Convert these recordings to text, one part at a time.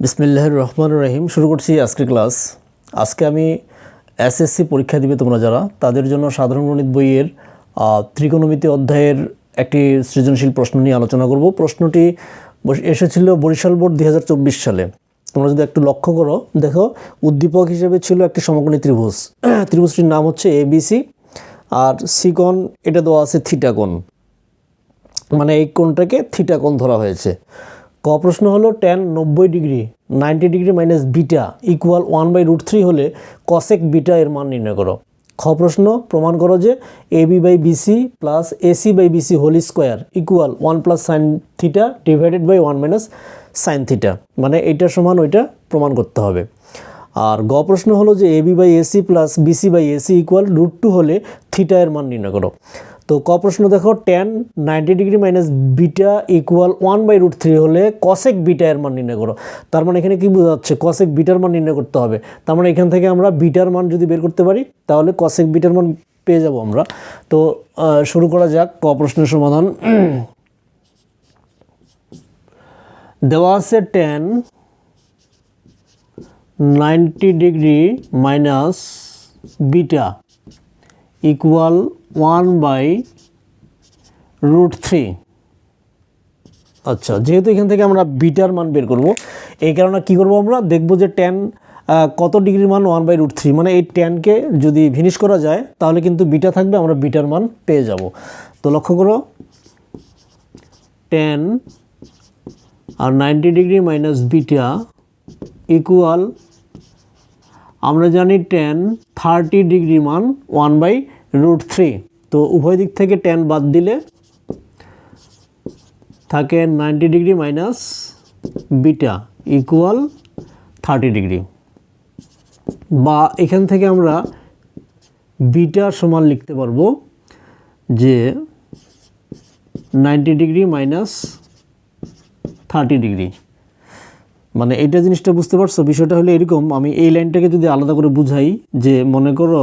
বিসমিল্লাহ রহমান রহিম। শুরু করছি আজকের ক্লাস। আজকে আমি এসএসসি পরীক্ষা দিবে তোমরা যারা, তাদের জন্য সাধারণ গণিত বইয়ের ত্রিকোণমিতি অধ্যায়ের একটি সৃজনশীল প্রশ্ন নিয়ে আলোচনা করব। প্রশ্নটি এসেছিল বরিশাল বোর্ড দু হাজার চব্বিশ সালে। তোমরা যদি একটু লক্ষ্য করো, দেখো, উদ্দীপক হিসেবে ছিল একটি সমকোণী ত্রিভুজ। ত্রিভুজটির নাম হচ্ছে এবিসি আর সিকন এটা দেওয়া আছে থিটাকোণ মানে এই কোণটাকে থিটা কোণ ধরা হয়েছে। ক প্রশ্ন হলো টেন নব্বই degree, ninety degree minus beta equal one by root three হলে কসেক বিটা এর মান নির্ণয় করো। খ প্রশ্ন প্রমাণ করো যে A B by BC plus AC by BC whole square equal one plus sine theta divided by one minus sine theta মানে এইটা সমান ওইটা প্রমাণ করতে হবে। আর গ প্রশ্ন হলো যে AB by AC plus BC by AC equal root two হলে থিটা এর মান নির্ণয় করো। তো ক প্রশ্ন দেখো tan ninety degree minus beta equal one by root three হলে কসেক বিটা এর মান নির্ণয় করো। তার মানে এখানে কি বোঝা যাচ্ছে? কসেক বিটার মান নির্ণয় করতে হবে। তার মানে এখান থেকে আমরা বিটার মান যদি বের করতে পারি, তাহলে কসেক বিটার মান পেয়ে যাব আমরা। তো শুরু করা যাক ক প্রশ্নের সমাধান। দেওয়া আছে tan ninety degree minus beta equal one by root three. আচ্ছা যেহেতু এখান থেকে আমরা বিটার মান বের করব, এই কারণে কী করব আমরা? দেখব যে টেন কত ডিগ্রির মান ওয়ান বাই রুট থ্রি মানে এই টেনকে যদি ভিনিশ করা যায়, তাহলে কিন্তু বিটা থাকবে, আমরা বিটার মান পেয়ে যাব। তো লক্ষ্য করো টেন আর ninety degree minus beta equal আমরা জানি টেন থার্টি ডিগ্রি মান ওয়ান বাই রুট থ্রি। তো উভয় দিক থেকে টেন বাদ দিলে থাকে ninety degree minus beta equal thirty degree বা এখান থেকে আমরা বিটা সমান লিখতে পারব যে ninety degree minus thirty degree মানে এইটা জিনিসটা বুঝতে পারছ? বিষয়টা হলো এরকম, আমি এই লাইনটাকে যদি আলাদা করে বুঝাই যে মনে করো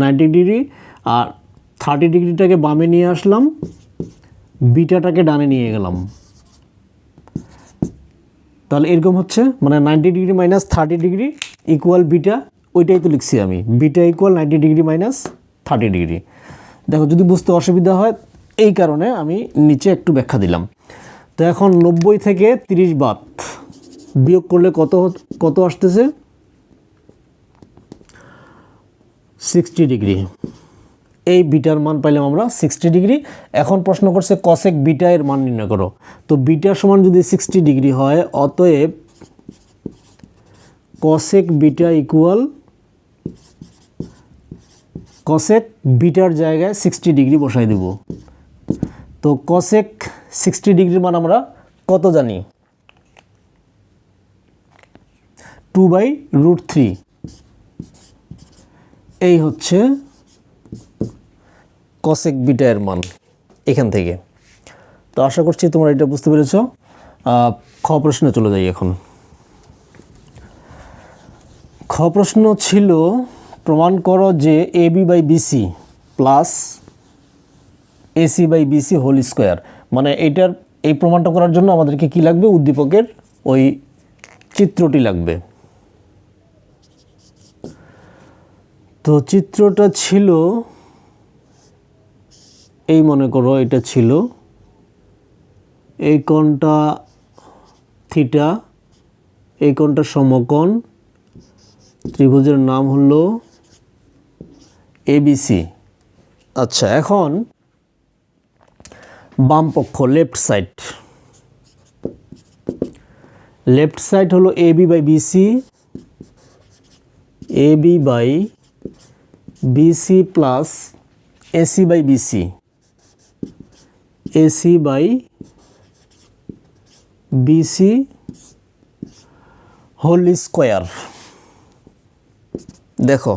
নাইনটি ডিগ্রি আর থার্টি ডিগ্রিটাকে বামে নিয়ে আসলাম, বিটাটাকে ডানে নিয়ে গেলাম। তাহলে এরকম হচ্ছে মানে ninety degree minus thirty degree equal beta, ওইটাই তো লিখছি আমি। Beta equal ninety degree minus thirty degree দেখো, যদি বুঝতে অসুবিধা হয়, এই কারণে আমি নিচে একটু ব্যাখ্যা দিলাম। তো এখন নব্বই থেকে তিরিশ বাদ। বিয়োগ করলে কত কত আসতেছে? Sixty degree. এই বিটার মান পাইলাম আমরা সিক্সটি ডিগ্রি। এখন প্রশ্ন করছে কসেক বিটা এর মান নির্ণয় করো। তো বিটার সমান যদি সিক্সটি ডিগ্রি হয়, অতএব কসেক বিটা ইকুয়াল কসেক বিটার জায়গায় সিক্সটি ডিগ্রি বসাই দেব। তো কসেক সিক্সটি ডিগ্রির মান আমরা কত জানি? টু বাই রুট থ্রি এই হচ্ছে কসেক বিটা এর মান এখান থেকে। তো আশা করছি তোমরা এটা বুঝতে পেরেছ। খ প্রশ্নে চলে যাই এখন। খ প্রশ্ন ছিল, প্রমাণ করো যে A B by BC plus AC by BC whole square মানে এইটার এই প্রমাণটা করার জন্য আমাদেরকে কি লাগবে? উদ্দীপকের ওই চিত্রটি লাগবে। তো চিত্রটা ছিল, এই মনে করো এটা ছিল, এই কোণটা থিটা, এই কোণটা সমকোণ, ত্রিভুজের নাম হলো এবিসি আচ্ছা এখন বাম পক্ষ লেফট সাইড লেফট সাইড হলো A B by BC A B by BC plus AC by BC AC by BC whole square দেখো,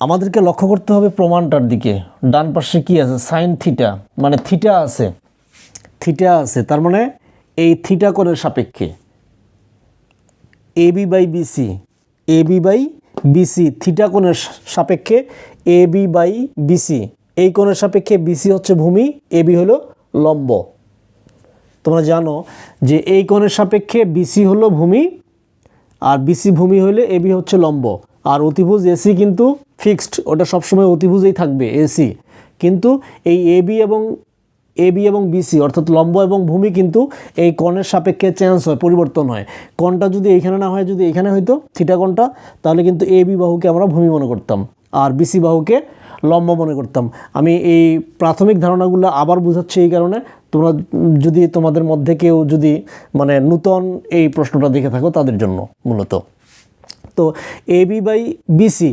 আমাদেরকে লক্ষ্য করতে হবে প্রমাণটার দিকে। ডান পাশে কি আছে? সাইন থিটা মানে থিটা আছে। থিটা আছে, তার মানে এই থিটা কোণের সাপেক্ষে। A B by BC A B by BC, theta কোণের সাপেক্ষে এ বি বাই বিসি। এই কোণের সাপেক্ষে বিসি হচ্ছে ভূমি, এ বি হলো লম্ব। তোমরা জানো যে এই কোণের সাপেক্ষে বিসি হলো ভূমি আর বিসি ভূমি হলে এ বি হচ্ছে লম্ব। আর অতিভুজ এসি কিন্তু ফিক্সড, ওটা সবসময় অতিভুজেই থাকবে এসি কিন্তু এই এবি এবং এবি এবং বিসি অর্থাৎ লম্ব এবং ভূমি কিন্তু এই কণের সাপেক্ষে চেঞ্জ হয়, পরিবর্তন হয়। কণটা যদি এইখানে না হয়, যদি এখানে হইতো থিটা কোণটা, তাহলে কিন্তু এবি বাহুকে আমরা ভূমি মনে করতাম আর বিসি বাহুকে লম্ব মনে করতাম। আমি এই প্রাথমিক ধারণাগুলো আবার বুঝাচ্ছি এই কারণে। তোমরা যদি তোমাদের মধ্যে কেউ যদি মানে নূতন এই প্রশ্নটা দেখে থাকো, তাদের জন্য মূলত। তো AB by BC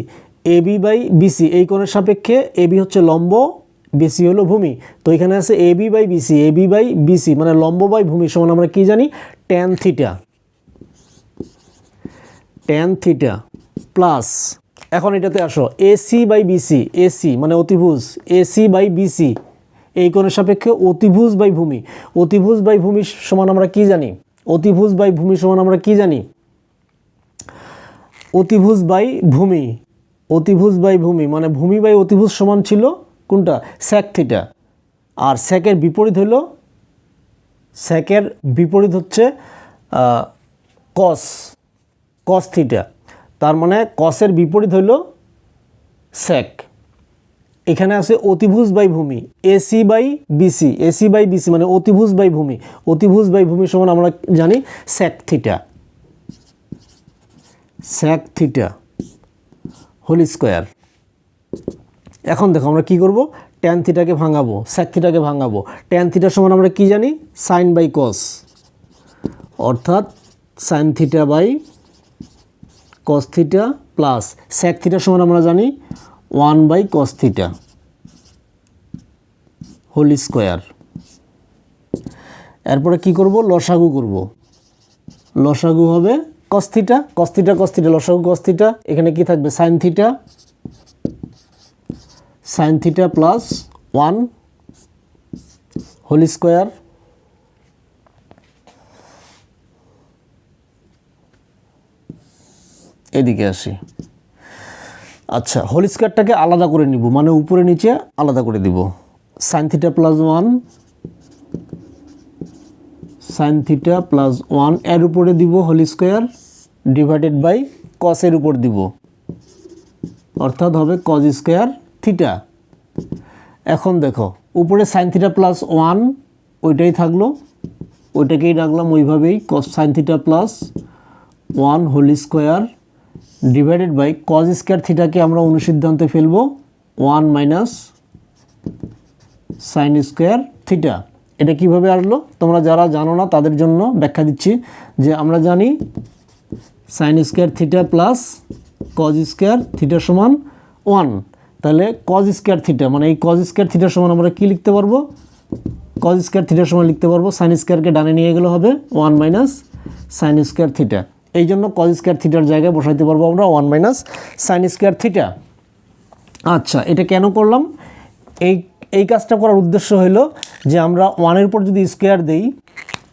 AB by BC এই কোণের সাপেক্ষে এবি হচ্ছে লম্ব বিসি হলো ভূমি। তো এখানে আছে A B by BC A B by BC মানে লম্ব বাই ভূমি সমান আমরা কি জানি? Tan theta tan theta plus এখন এটাতে আসো। এসি বাই বিসি এসি মানে অতিভুজ। এসি বাই বিসি এই কোণের সাপেক্ষে অতিভুজ বাই ভূমি। অতিভুজ বাই ভূমি সমান আমরা কি জানি? অতিভুজ বাই ভূমি সমান আমরা কি জানি? অতিভুজ বাই ভূমি। অতিভুজ বাই ভূমি মানে ভূমি বাই অতিভুজ সমান ছিল কোনটা? স্যাক থিটা আর স্যাকের বিপরীত হলো স্যাকের বিপরীত হচ্ছে কস কস থিটা তার মানে কসের বিপরীত হলো স্যাক এখানে আছে অতিভুজ বাই ভূমি AC by BC AC by BC মানে অতিভুজ বাই ভূমি। অতিভুজ বাই ভূমি সমান আমরা জানি sec theta sec theta whole square এখন দেখো আমরা কি করব? ট্যান থিটাকে ভাঙাবো স্যাক থিটাকে ভাঙাবো। ট্যান থিটার সমান আমরা কি জানি? সাইন বাই কস অর্থাৎ sine theta by cos theta plus sec থিটার সমান আমরা জানি one by cos theta whole square এরপরে কি করব? লসাগু করব। লসাগু হবে কস্থিটা কস্থিটা কস্থিটা লসাগু কস্থিটা এখানে কি থাকবে? Sine theta sine theta plus one whole square এদিকে আসি। আচ্ছা হোল স্কোয়ারটাকে আলাদা করে নিব মানে উপরে নিচে আলাদা করে দিব। Sine theta plus one sine theta plus ওয়ানের উপরে দিব হোল স্কোয়ার ডিভাইডেড বাই কসের উপর দিব। অর্থাৎ হবে কজ স্কোয়ার থিটা এখন দেখো, উপরে সাইন থিটা প্লাস ওয়ান ওইটাই থাকল। ওইটাকেই রাখলাম ওইভাবেই cos sine theta plus one whole square divided by cos square থিটাকে আমরা অনুসিদ্ধান্তে ফেলব one minus sine square theta এটা কীভাবে আসলো? তোমরা যারা জানো না, তাদের জন্য ব্যাখ্যা দিচ্ছি যে আমরা জানি sine square theta plus cos square theta সমান ওয়ান তাহলে কজ স্কোয়ার থিটা মানে এই কজ স্কোয়ার থিটার সমান আমরা কি লিখতে পারব? কজ স্কোয়ার থিটার সমান লিখতে পারব সাইন স্কোয়ারকে ডানে নিয়ে গেলে হবে one minus sine square theta এই জন্য কজ স্কোয়ার থিটার জায়গায় বসাইতে পারব আমরা one minus sine square theta আচ্ছা এটা কেন করলাম? এই এই কাজটা করার উদ্দেশ্য হলো যে আমরা ওয়ানের উপর যদি স্কোয়ার দেই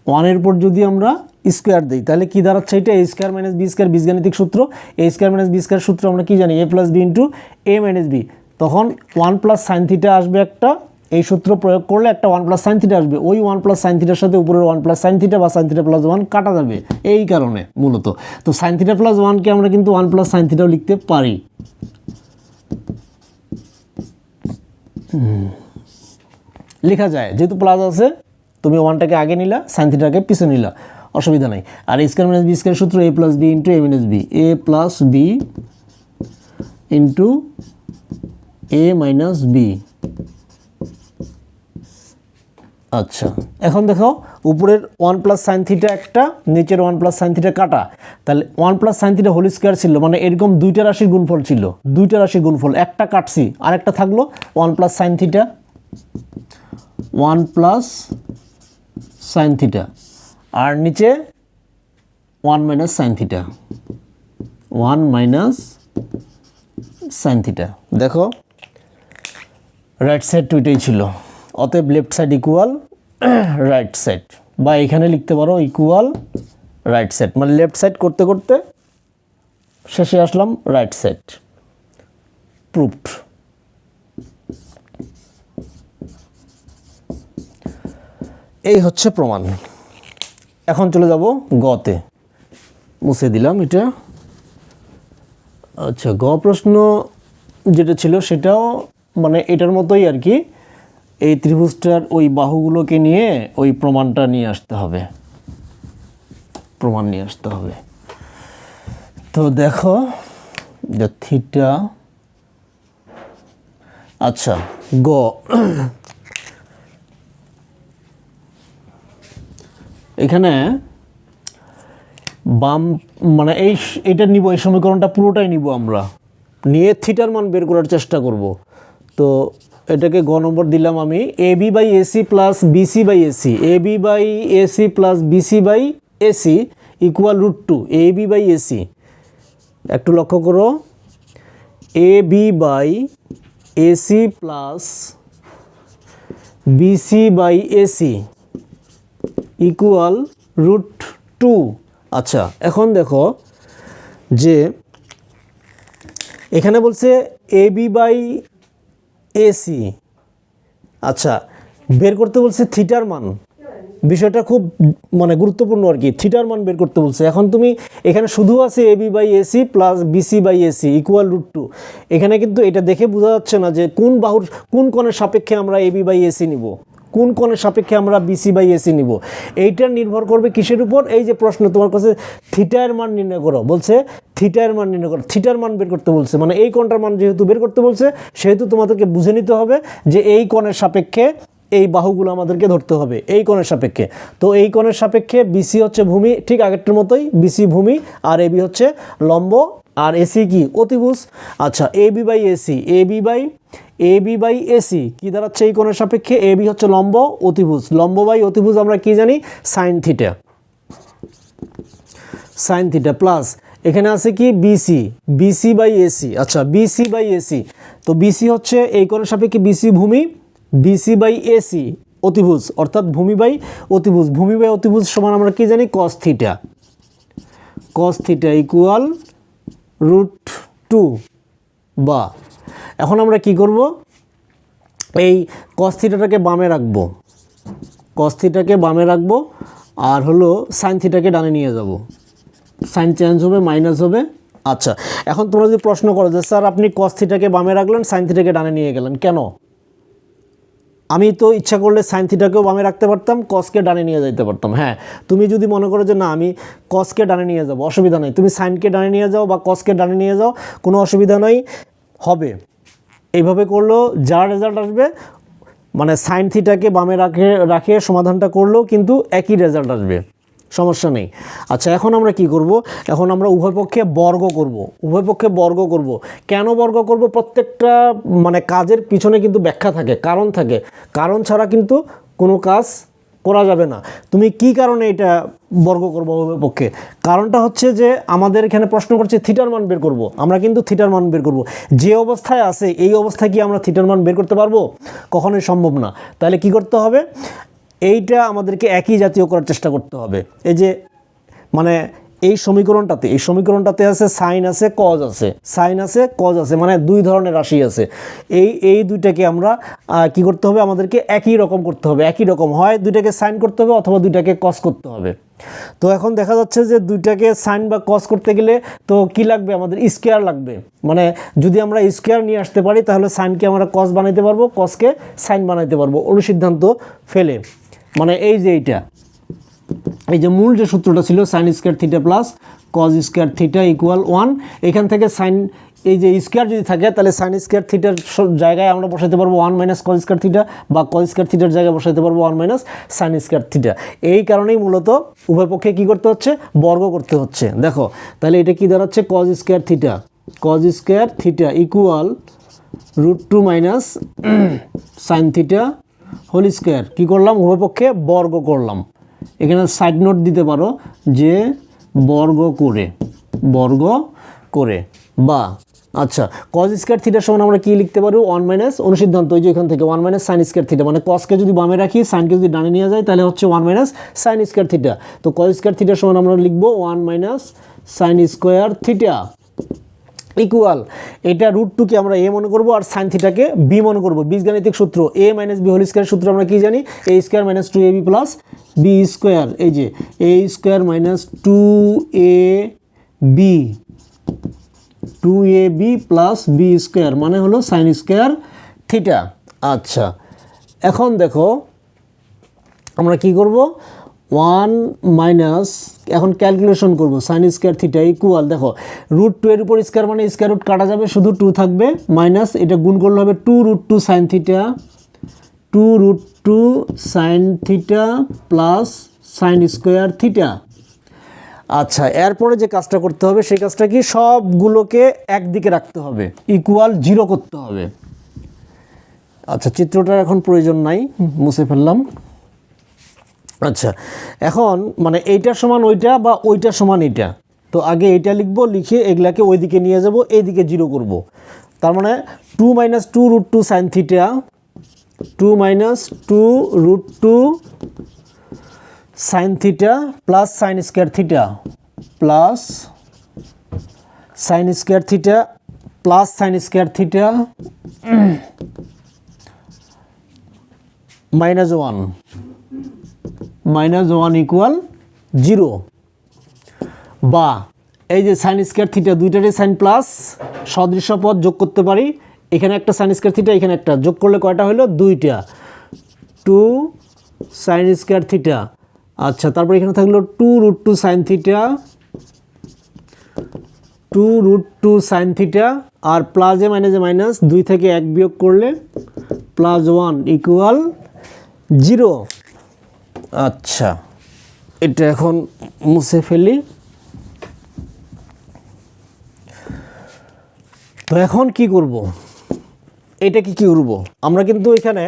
ওয়ানের উপর যদি আমরা স্কোয়ার দিই, তাহলে কী দাঁড়াচ্ছে এটা? A square minus B square বীজগাণিতিক সূত্র। A square minus B square সূত্র আমরা কী জানি? A plus B into A minus B তখন ওয়ান প্লাস সাইন থিটা আসবে একটা, এই সূত্র প্রয়োগ করলে একটা ওয়ান প্লাস সাইন থিটা আসবে। ওই ওয়ান প্লাস সাইন থিটার সাথে উপরের ওয়ান প্লাস সাইন থিটা বা সাইন থিটা প্লাস ওয়ান কাটা যাবে, এই কারণে মূলত। তো সাইন থিটা প্লাস ওয়ানকে আমরা কিন্তু ওয়ান প্লাস সাইন থিটাও লিখতে পারি। লেখা যায়, যেহেতু প্লাস আছে, তুমি ওয়ানটাকে আগে নিলা, সাইন থিটাকে পিছনে নিলা, অসুবিধা নাই। আর স্কোয়ার মাইনাস বি স্কোয়ার সূত্র A plus B into A minus B, A plus B into A minus B আচ্ছা। এখন দেখো, উপরের ওয়ান প্লাস সাইন থিটা একটা, নিচের ওয়ান প্লাস সাইন থিটা কাটা। তাহলে one plus sine theta whole square ছিল মানে এরকম দুইটা রাশির গুণফল ছিল। দুইটা রাশির গুণফল, একটা কাটছি, আরেকটা থাকল one plus sine theta one plus sine theta আর নিচে one minus sine theta one minus sine theta দেখো রাইট সাইড টুইটাই ছিল। অতএব left side equal right side বা এখানে লিখতে পারো ইকুয়াল রাইট সাইড মানে লেফট সাইড করতে করতে শেষে আসলাম রাইট সাইড প্রুফড এই হচ্ছে প্রমাণ। এখন চলে যাব গতে। মুছে দিলাম এটা। আচ্ছা গ প্রশ্ন যেটা ছিল সেটাও মানে এটার মতোই আর কি, এই ত্রিভুজটার ওই বাহুগুলোকে নিয়ে ওই প্রমাণটা নিয়ে আসতে হবে। প্রমাণ নিয়ে আসতে হবে। তো দেখো, যে থিটা আচ্ছা গ। এখানে বাম মানে এই, এটা নিব, এই সমীকরণটা পুরোটাই নিব আমরা। নিয়ে থিটার মান বের করার চেষ্টা করব। তো এটাকে গ নম্বর দিলাম আমি A B by AC plus BC by AC A B by AC plus BC by AC equal root two A B by AC একটু লক্ষ্য করো। A B by AC plus BC by AC equal root two আচ্ছা এখন দেখো যে এখানে বলছে এ B by AC আচ্ছা বের করতে বলছে থিটার মান। বিষয়টা খুব মানে গুরুত্বপূর্ণ আর কি। থিটার মান বের করতে বলছে। এখন তুমি এখানে শুধু আছে AB by AC plus BC by AC equal root two এখানে কিন্তু এটা দেখে বোঝা যাচ্ছে না যে কোন বাহুর, কোন কোণের সাপেক্ষে আমরা এবি বাই এসি নিব। কোন কোণের সাপেক্ষে আমরা বিসি বাই এসি নিব? এইটা নির্ভর করবে কিসের উপর? এই যে প্রশ্ন, তোমার কাছে থিটার মান নির্ণয় করো। বলছে থিটার মান নির্ণয় করো। থিটার মান বের করতে বলছে। মানে এই কোণটার মান যেহেতু বের করতে বলছে, সেহেতু তোমাদেরকে বুঝে নিতে হবে যে এই কোণের সাপেক্ষে এই বাহুগুলো আমাদেরকে ধরতে হবে। এই কোণের সাপেক্ষে। তো এই কোণের সাপেক্ষে বিসি হচ্ছে ভূমি, ঠিক আগেরটার মতোই বিসি ভূমি আর এবি হচ্ছে লম্ব। আর এসি কি? অতিভুজ। আচ্ছা A B by AC A B by A B by AC কী দাঁড়াচ্ছে এই কোণের সাপেক্ষে? এ বি হচ্ছে লম্ব, অতিভুজ। লম্ব বাই অতিভুজ আমরা কি জানি? Sine theta. Sine theta plus. এখানে আছে কি? বিসি বিসি বাই এসি আচ্ছা বিসি বাই এসি তো বিসি হচ্ছে এই কোণের সাপেক্ষে বিসি ভূমি বিসি বাই এসি অতিভুজ। অর্থাৎ ভূমি বাই অতিভুজ। ভূমি বাই অতিভুজ সমান আমরা কি জানি? Cos theta. Cos theta equal root two বা এখন আমরা কি করব? এই কস থিটাটাকে বামে রাখব। কস থিটাকে বামে রাখব আর হলো সাইন থিটাকে ডানে নিয়ে যাব। সাইন চেঞ্জ হবে মাইনাস হবে। আচ্ছা এখন তোমরা যদি প্রশ্ন করো যে, স্যার, আপনি কস থিটাকে বামে রাখলেন সাইন থিটাকে ডানে নিয়ে গেলেন, কেন? আমি তো ইচ্ছা করলে সাইন থিটাকেও বামে রাখতে পারতাম কসকে ডানে নিয়ে যেতে পারতাম। হ্যাঁ তুমি যদি মনে করো যে, না, আমি কসকে ডানে নিয়ে যাব, অসুবিধা নেই। তুমি সাইনকে ডানে নিয়ে যাও বা কসকে ডানে নিয়ে যাও, কোনো অসুবিধা নেই। হবে। এইভাবে করলেও যা রেজাল্ট আসবে মানে সাইন থিটাকে বামে রাখে রাখে, সমাধানটা করলেও কিন্তু একই রেজাল্ট আসবে। সমস্যা নেই। আচ্ছা এখন আমরা কি করব? এখন আমরা উভয় পক্ষে বর্গ করব। উভয় পক্ষে বর্গ করব। কেন বর্গ করব? প্রত্যেকটা মানে কাজের পিছনে কিন্তু ব্যাখ্যা থাকে, কারণ থাকে। কারণ ছাড়া কিন্তু কোনো কাজ করা যাবে না। তুমি কি কারণে এটা বর্গ করব পক্ষে? কারণটা হচ্ছে যে আমাদের এখানে প্রশ্ন করছে থিটার মান বের করব। আমরা কিন্তু থিটার মান বের করব। যে অবস্থায় আছে, এই অবস্থায় কি আমরা থিটার মান বের করতে পারব? কখনোই সম্ভব না। তাহলে কি করতে হবে? এইটা আমাদেরকে একই জাতীয় করার চেষ্টা করতে হবে। এই যে মানে এই সমীকরণটাতে এই সমীকরণটাতে আছে সাইন আছে কজ আছে। সাইন আছে কজ আছে মানে দুই ধরনের রাশি আছে। এই এই দুইটাকে আমরা কি করতে হবে? আমাদেরকে একই রকম করতে হবে। একই রকম হয়, দুইটাকে সাইন করতে হবে অথবা দুইটাকে কজ করতে হবে। তো এখন দেখা যাচ্ছে যে দুইটাকে সাইন বা কস করতে গেলে তো কি লাগবে? আমাদের স্কোয়ার লাগবে। মানে যদি আমরা স্কোয়ার নিয়ে আসতে পারি, তাহলে সাইনকে আমরা কস বানাইতে পারব কসকে সাইন বানাইতে পারব। অনুসিদ্ধান্ত ফেলে মানে এই যে এইটা। এই যে মূল যে সূত্রটা ছিল sine square theta plus cos square theta equal one এখান থেকে সাইন এই যে স্কোয়ার যদি থাকে, তাহলে সাইন স্কোয়ার থিটার জায়গায় আমরা বসাতে পারব one minus cos square theta বা কজ স্কোয়ার থিটার জায়গায় বসাতে পারব one minus sine square theta এই কারণেই মূলত উভয় পক্ষে কী করতে হচ্ছে? বর্গ করতে হচ্ছে। দেখো, তাহলে এটা কি দাঁড়াচ্ছে? Cos square theta cos square theta equal root two minus sine theta whole square কী করলাম? উভয় পক্ষে বর্গ করলাম। এখানে সাইড নোট দিতে পারো যে বর্গ করে বর্গ করে, বা আচ্ছা কজ স্কোয়ার থিটার সমান আমরা কি লিখতে পারব ওয়ান মাইনাস অনুসিদ্ধান্ত ওই যে এখান থেকে one minus sine square theta মানে কসকে যদি বামে রাখি সাইনকে যদি ডানে নিয়ে যায় তাহলে হচ্ছে one minus sine square theta তো কজ স্কোয়ার থিটার সমান আমরা লিখব one minus sine square theta equal এটা রুট টুকে আমরা এ মনে করব আর সাইন থিটাকে বি মনে করব। বীজগাণিতিক সূত্র a minus b whole square সূত্র আমরা কি জানি? A square minus two a b plus b square এই যে a square minus two a b two a b plus b square মানে হলো সাইন স্কোয়ার থিটা আচ্ছা এখন দেখো আমরা কি করব? ওয়ান মাইনাস, এখন ক্যালকুলেশন করব সাইন স্কোয়ার থিটা ইকুয়াল দেখো রুট টু এর উপর স্কোয়ার মানে স্কোয়ার রুট কাটা যাবে, শুধু টু থাকবে মাইনাস এটা গুণ করলে হবে two root two sine theta two root two sine theta plus sine square theta আচ্ছা এরপরে যে কাজটা করতে হবে, সেই কাজটা কি সবগুলোকে একদিকে রাখতে হবে ইকুয়াল জিরো করতে হবে। আচ্ছা চিত্রটার এখন প্রয়োজন নাই, মুছে ফেললাম। আচ্ছা এখন মানে এইটার সমান ওইটা বা ওইটার সমান এইটা? তো আগে এইটা লিখব, লিখে এগুলাকে ওইদিকে নিয়ে যাব, এইদিকে জিরো করব। তার মানে two minus two root two sine theta, two minus two root two sine theta plus sine square theta, plus sine square theta plus sine square theta minus one. Minus one equal zero বা এই যে sine square theta দুইটারই sign plus সদৃশ্য পদ যোগ করতে পারি। এখানে একটা সাইন স্কোয়ার থিটা এখানে একটা। যোগ করলে কয়টা হলো? দুইটা। টু সাইন স্কোয়ার থিটা আচ্ছা তারপর এখানে থাকল two root two sine theta two root two sine theta আর প্লাসে মাইনাসে মাইনাস দুই থেকে এক বিয়োগ করলে প্লাস ওয়ান ইকুয়াল জিরো আচ্ছা এটা এখন মুছে ফেলি। তো এখন কি করব? এটা কি কি করব? আমরা কিন্তু এখানে,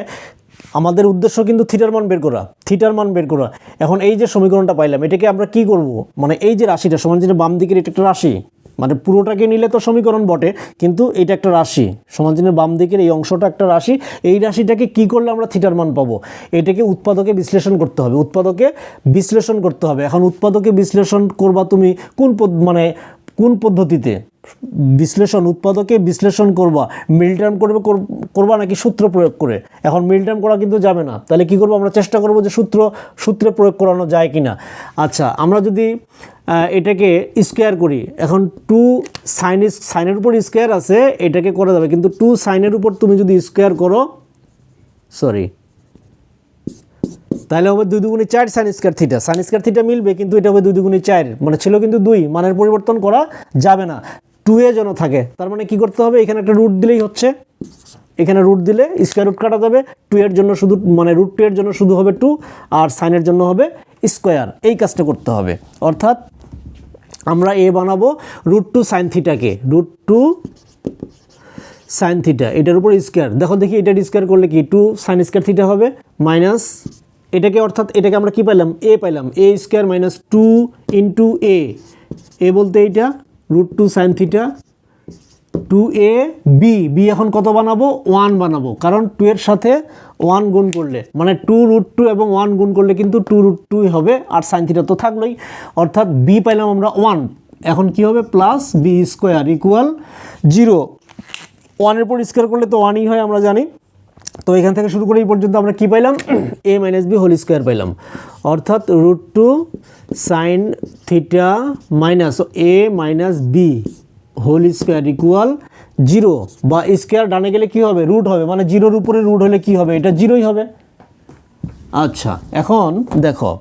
আমাদের উদ্দেশ্য কিন্তু থিটার মান বের করা, থিটার মান বের করা। এখন এই যে সমীকরণটা পাইলাম, এটাকে আমরা কি করব? মানে এই যে রাশিটা, সমান চিহ্নের বাম দিকের এটা একটা রাশি। মানে পুরোটাকে নিলে তো সমীকরণ বটে, কিন্তু এটা একটা রাশি। সমান চিহ্নের বাম দিকের এই অংশটা একটা রাশি, এই রাশিটাকে কি করলে আমরা থিটার মান পাবো? এটাকে উৎপাদকে বিশ্লেষণ করতে হবে, উৎপাদকে বিশ্লেষণ করতে হবে। এখন উৎপাদকে বিশ্লেষণ করবা তুমি কোন মানে কোন পদ্ধতিতে? বিশ্লেষণ, উৎপাদকে বিশ্লেষণ করবা। মিল টার্ম করবে করবা নাকি সূত্র প্রয়োগ করে? এখন মিল টার্ম করা কিন্তু যাবে না। তাহলে কি করব আমরা? চেষ্টা করব যে সূত্র, সূত্রে প্রয়োগ করানো যায় কিনা। আচ্ছা আমরা যদি এটাকে স্কোয়ার করি। এখন টু সাইন সাইনের উপর স্কোয়ার আছে, এটাকে করা যাবে। কিন্তু টু সাইনের উপর তুমি যদি স্কোয়ার করো সরি তাহলে হবে দুই দুগুণে চার sine square theta sine square theta মিলবে, কিন্তু এটা হবে দুই দুগুণে চার। মানে ছিল কিন্তু দুই, মানের পরিবর্তন করা যাবে না। টু এ যেন থাকে, তার মানে কি করতে হবে? এখানে একটা রুট দিলেই হচ্ছে। এখানে রুট দিলে স্কোয়ার রুট কাটা যাবে। টু এর জন্য শুধু মানে রুট টু এর জন্য শুধু হবে টু আর সাইনের জন্য হবে স্কোয়ার এই কাজটা করতে হবে। অর্থাৎ আমরা এ বানাবো রুট টু সাইন থিটাকে রুট টু সাইন থিটা এটার উপর স্কোয়ার দেখো দেখি এটা স্কোয়ার করলে কি টু সাইন স্কোয়ার থিটা হবে মাইনাস এটাকে অর্থাৎ এটাকে আমরা কি পাইলাম এ পাইলাম a square minus two into a a বলতে এইটা root two sine theta two a b b এখন কত বানাবো? ওয়ান বানাবো। কারণ টু এর সাথে ওয়ান গুণ করলে মানে টু রুট টু এবং ওয়ান গুণ করলে কিন্তু টু রুট টুই হবে, আর সাইন থিটা তো থাকলোই। অর্থাৎ বি পাইলাম আমরা ওয়ান এখন কি হবে? Plus b square equal zero ওয়ানের পর স্কোয়ার করলে তো ওয়ানই হয়, আমরা জানি। তো এখান থেকে শুরু করে এই পর্যন্ত আমরা কি পাইলাম? A minus b whole square পাইলাম। অর্থাৎ root two sine theta minus a minus b whole square equal zero বা স্কোয়ার ডানে গেলে কি হবে? রুট হবে। মানে জিরোর উপরে রুট হলে কি হবে? এটা জিরোই হবে। আচ্ছা এখন দেখো।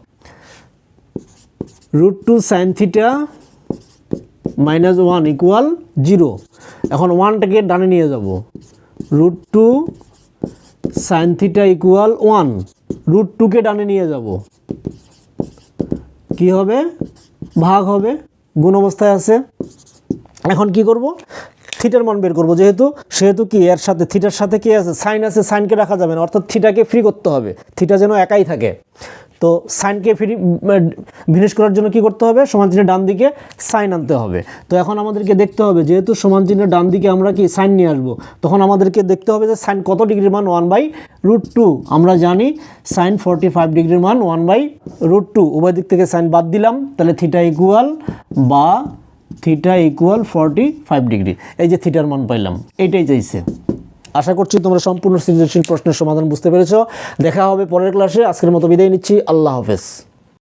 Root two sine theta minus one equal zero. এখন ওয়ানটাকে ডানে নিয়ে যাব। Root two sine theta equal one. Root টুকে ডানে নিয়ে যাব। কি হবে? ভাগ হবে। গুণ অবস্থায় আছে। এখন কি করব? থিটার মান বের করব, যেহেতু, সেহেতু কি, এর সাথে, থিটার সাথে কি আছে? সাইন আছে, সাইনকে রাখা যাবে না, অর্থাৎ থিটাকে ফ্রি করতে হবে। থিটা যেন একাই থাকে। তো সাইনকে ফ্রি ভিনিশ করার জন্য কি করতে হবে? সমান চিহ্নের ডান দিকে সাইন আনতে হবে। তো এখন আমাদেরকে দেখতে হবে, যেহেতু সমান চিহ্নের ডান দিকে আমরা কি সাইন নিয়ে আসব, তখন আমাদেরকে দেখতে হবে যে সাইন কত ডিগ্রির মান? ওয়ান বাই রুট টু আমরা জানি সাইন ফোরটি ফাইভ ডিগ্রির মান ওয়ান বাই রুট টু উভয় দিক থেকে সাইন বাদ দিলাম, তাহলে থিটা ইকুয়াল বা theta equal forty five degree এই যে থিটার মান পাইলাম, এইটাই চাইছে। আশা করছি তোমরা সম্পূর্ণ সৃজনশীল প্রশ্নের সমাধান বুঝতে পেরেছ। দেখা হবে পরের ক্লাসে আজকের মতো বিদায় নিচ্ছি। আল্লাহ হাফেজ।